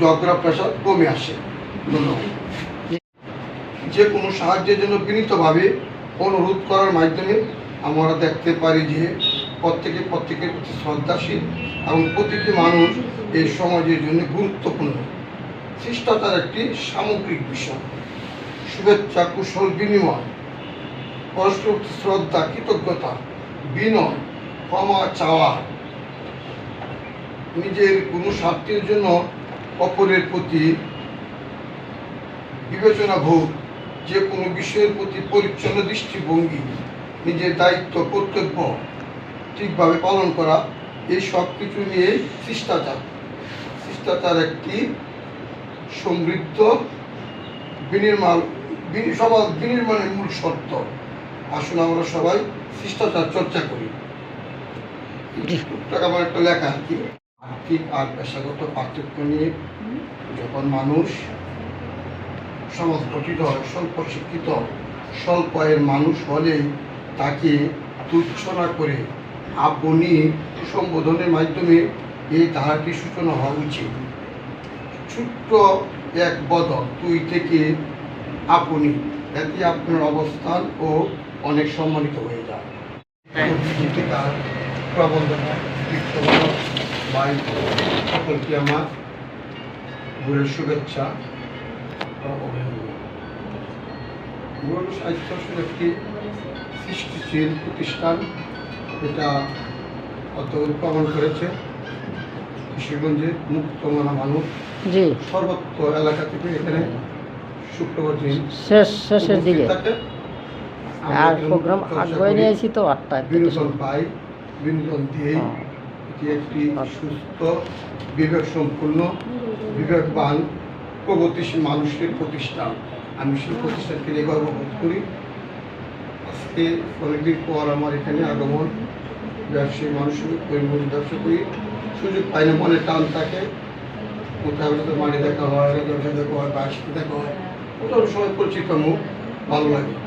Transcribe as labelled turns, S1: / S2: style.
S1: ঝগড়া প্রেশার কমে আসে। ধন্যবাদ। যে কোনো সাহায্যের জন্য বিনীতভাবে অনুরোধ করার মাধ্যমে আমরা দেখতে পারি যে প্রত্যেকে প্রত্যেকের প্রতি শ্রদ্ধাশীল এবং প্রতিটি মানুষ এই সমাজের জন্য গুরুত্বপূর্ণ। শিষ্টাচার একটি সামগ্রিক বিষয়, শুভেচ্ছা, কুশল, বিনিময় পরস্পর শ্রদ্ধা, কৃতজ্ঞতা, বিনয়, ক্ষমা, চাওয়া। নিজের কোনো স্বার্থের জন্য অপরের প্রতি বিবেচনা ভোগ যে কোনো বিষয়ের প্রতি পরিচ্ছন্ন দৃষ্টিভঙ্গি নিজের দায়িত্ব কর্তব্য ঠিকভাবে পালন করা এই সব কিছু নিয়ে শিষ্টাচার। শিষ্টাচার একটি সমৃদ্ধ বিনির্মাণ বিনি- সমাজ বিনির্মাণের মূল শর্ত। আসুন আমরা সবাই শিষ্টাচার চর্চা করি। টুকটাক আমার একটা লেখা আর কি আর্থিক আর পেশাগত পার্থক্য নিয়ে যখন মানুষ সমাজ গঠিত হয় স্বল্প শিক্ষিত স্বল্প আয়ের মানুষ হলেই তাকে তুচ্ছ না করে আপনি সম্বোধনের মাধ্যমে এই ধারাটি সূচনা হওয়া উচিত। ছোট্ট এক বদল তুই থেকে আপনি এতে আপনার অবস্থান ও অনেক সম্মানিত হয়ে যায়। গীতিকার প্রবন্ধনা বাই সকলকে আমার ভোরের শুভেচ্ছা গৌরব সাহিত্য আসলে একটি সৃষ্টিশীল প্রতিষ্ঠান এটা অত উদ্ভাবন করেছে। কিশোরগঞ্জের মুক্তমানা মানুষ।
S2: জি।
S1: সর্বত্র এলাকা থেকে এখানে শুক্রবার দিন
S2: শেষ শেষের দিকে। আর প্রোগ্রাম আগুয়ে নিয়েছি তো আটটায়
S1: বিনোদন। পাই বিনোদন দিয়ে
S2: হ্যাঁ।
S1: এটি একটি। সুস্থ বিবেক সম্পূর্ণ বিবেকবান, প্রগতিশীল মানুষের প্রতিষ্ঠান। আমি সেই প্রতিষ্ঠানকে নিয়ে গর্ববোধ করি। আজকে অনেকদিন পর আমার এখানে আগমন। ব্যবসায়ী মানুষের পরিমণি ব্যবসা করি। সুযোগ পাই না মনে টান থাকে। কোথাও সাথে মাঠে দেখা হয় দেখা হয় বাসে দেখা হয়। কোথাও সময় পরিচিত মুখ, ভালো লাগে।